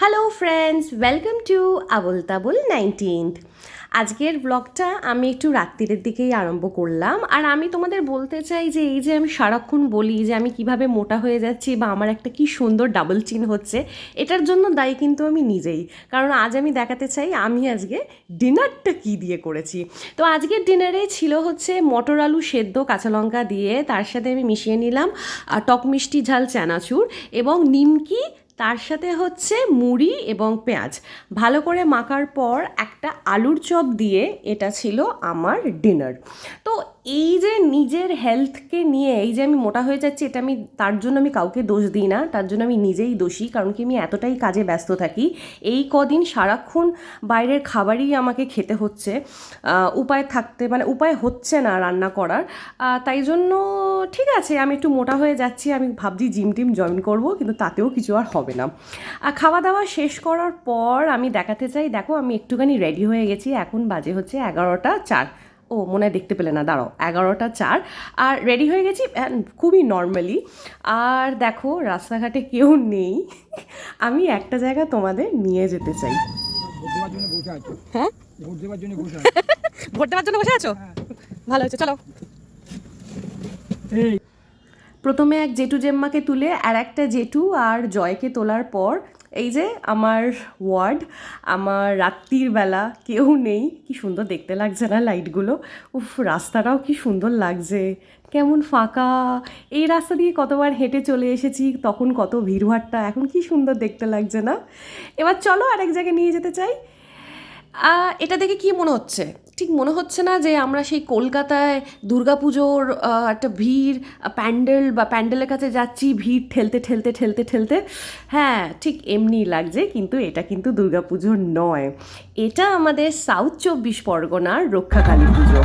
Hello friends welcome to Abol Tabol nineteenth আজকের ব্লগটা আমি একটু রাত্রিরের দিকেই আরম্ভ করলাম। আর আমি তোমাদের বলতে চাই যে, এই যে আমি সারাক্ষণ বলি যে, আমি কীভাবে মোটা হয়ে যাচ্ছি বা আমার একটা কি সুন্দর ডাবল চিন হচ্ছে, এটার জন্য দায়ী কিন্তু আমি নিজেই। কারণ আজ আমি দেখাতে চাই, আমি আজকে ডিনারটা কি দিয়ে করেছি। তো আজকের ডিনারে ছিল হচ্ছে মটর আলু সেদ্ধ কাঁচা লঙ্কা দিয়ে, তার সাথে আমি মিশিয়ে নিলাম টক মিষ্টি ঝাল চানাচুর এবং নিমকি তার সাথে হচ্ছে মুড়ি এবং পেঁয়াজ। ভালো করে মাখার পর একটা আলুর চপ দিয়ে এটা ছিল আমার ডিনার। তো এই যে নিজের হেলথকে নিয়ে, এই যে আমি মোটা হয়ে যাচ্ছি, এটা আমি, তার জন্য আমি কাউকে দোষ দিই না, তার জন্য আমি নিজেই দোষী, কারণ কি আমি এতটাই কাজে ব্যস্ত থাকি। এই কদিন সারাক্ষণ বাইরের খাবারই আমাকে খেতে হচ্ছে উপায় থাকতে মানে উপায় হচ্ছে না রান্না করার। তাই জন্য ঠিক আছে, আমি একটু মোটা হয়ে যাচ্ছি, আমি ভাবছি জিম টিম জয়েন করব, কিন্তু তাতেও কিছু আর হবে না। খাওয়া দাওয়া শেষ করার পর আমি দেখাতে চাই, দেখো আমি একটুখানি রেডি হয়ে গেছি, এখন বাজে হচ্ছে এগারোটা চার। ও মনে হয় দেখতে পেলে না দাঁড়ো এগারোটা চার। আর রেডি হয়ে গেছি খুবই নর্মালি আর দেখো রাস্তাঘাটে কেউ নেই আমি একটা জায়গা তোমাদের নিয়ে যেতে চাই। ভোট দেওয়ার জন্য বসে আছো? হ্যাঁ? ভোট দেওয়ার জন্য বসে আছো? ভোট দেওয়ার জন্য বসে আছো? ভালো হয়েছে চলো। এই প্রথমে এক জেঠু জেম্মাকে তুলে আর একটা জেঠু আর জয়কে তোলার পর, এই যে আমার ওয়ার্ড, আমার রাত্রির বেলা কেউ নেই। কি সুন্দর দেখতে লাগছে না লাইটগুলো? উফ, রাস্তাটাও কি সুন্দর লাগছে। কেমন ফাঁকা। এই রাস্তা দিয়ে কতবার হেঁটে চলে এসেছি, তখন কত ভিড়ভাট্টা এখন কি সুন্দর দেখতে লাগছে না? এবার চলো আরেক জায়গায় নিয়ে যেতে চাই। এটা দেখে কি মনে হচ্ছে? ঠিক মনে হচ্ছে না যে আমরা সেই কলকাতায় দুর্গাপুজোর একটা ভিড় প্যান্ডেল বা প্যান্ডেলের কাছে যাচ্ছি, ভিড় ঠেলতে ঠেলতে ঠেলতে ঠেলতে। হ্যাঁ ঠিক এমনি লাগছে, কিন্তু এটা কিন্তু দুর্গাপুজোর নয়। এটা আমাদের সাউথ চব্বিশ পরগনার রক্ষাকালী পুজো।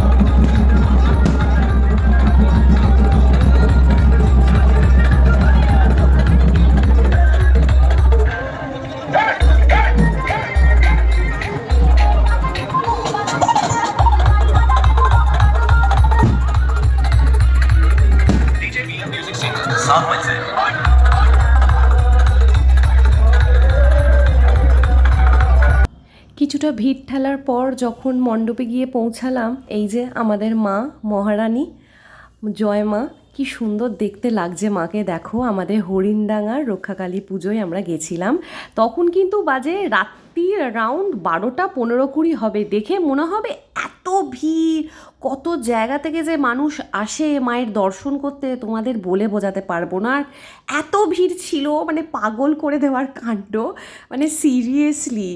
কিছুটা ভিড় ঠেলার পর যখন মণ্ডপে গিয়ে পৌঁছালাম, এই যে আমাদের মা, মহারানী, জয় মা, কি সুন্দর দেখতে লাগছে মাকে। দেখো, আমাদের হরিণডাঙ্গার রক্ষাকালী পুজোয় আমরা গেছিলাম। তখন কিন্তু বাজে রাত্রি রাউন্ড বারোটা পনেরো কুড়ি হবে। দেখে মনে হবে এত ভিড় কত জায়গা থেকে যে মানুষ আসে মায়ের দর্শন করতে তোমাদের বলে বোঝাতে পারব না। আর এত ভিড় ছিল মানে পাগল করে দেওয়ার কাণ্ড মানে সিরিয়াসলি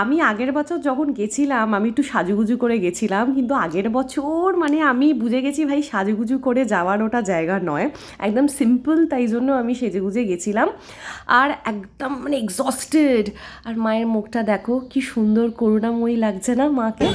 আমি আগের বছর যখন গেছিলাম, আমি একটু সাজুগুজু করে গেছিলাম, কিন্তু আগের বছর মানে আমি বুঝে গেছি ভাই, সাজুগুজু করে যাওয়ার ওটা জায়গা নয়। একদম সিম্পল তাই জন্য আমি সেজেগুজে গেছিলাম। আর একদম মানে এক্সস্টেড আর মায়ের মুখটা দেখো, কি সুন্দর করুণাময়ী লাগছে না মাকে?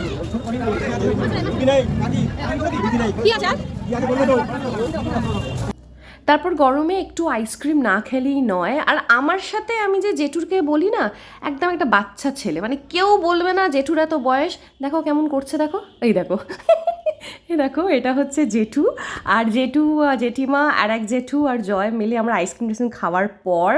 তারপর গরমে একটু আইসক্রিম না খেলেই নয়। আর আমার সাথে আমি যে জেঠুরকে বলি না, একদম একটা বাচ্চা ছেলে। মানে কেউ বলবে না জেঠুর এত বয়স। দেখো কেমন করছে, দেখো। এই দেখো। দেখো, এটা হচ্ছে জেঠু। আর জেঠু জেঠিমা আর এক জেঠু আর জয় মিলে আমরা আইসক্রিম টাইসক্রিম খাওয়ার পর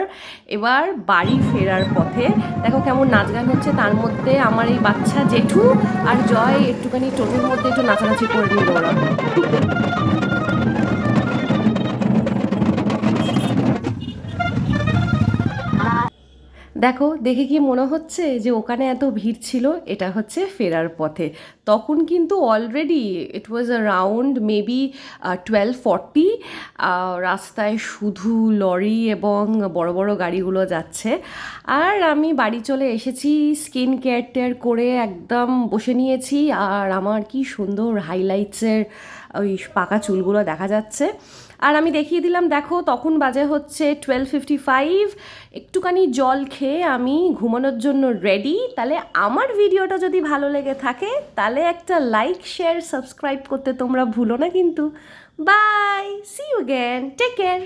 এবার বাড়ি ফেরার পথে। দেখো কেমন নাচ গান হচ্ছে, তার মধ্যে আমার এই বাচ্চা জেঠু আর জয় একটুখানি টোটোর মধ্যে একটু নাচানাচি করে নিল ওরা। দেখো, দেখে কি মনে হচ্ছে যে ওখানে এত ভিড় ছিল? এটা হচ্ছে ফেরার পথে। তখন কিন্তু already it was around maybe twelve forty রাস্তায় শুধু লরি এবং বড় বড় গাড়িগুলো যাচ্ছে। আর আমি বাড়ি চলে এসেছি স্কিন কেয়ার টেয়ার করে একদম বসে নিয়েছি। আর আমার কি সুন্দর হাইলাইটসের ওই পাকা চুলগুলো দেখা যাচ্ছে। আর আমি দেখিয়ে দিলাম, দেখো তখন বাজে হচ্ছে টুয়েলভ ফিফটি ফাইভ একটুখানি জল খেয়ে আমি ঘুমানোর জন্য রেডি তাহলে আমার ভিডিওটা যদি ভালো লেগে থাকে, তাহলে একটা লাইক শেয়ার সাবস্ক্রাইব করতে তোমরা ভুলো না কিন্তু। Bye see you again take care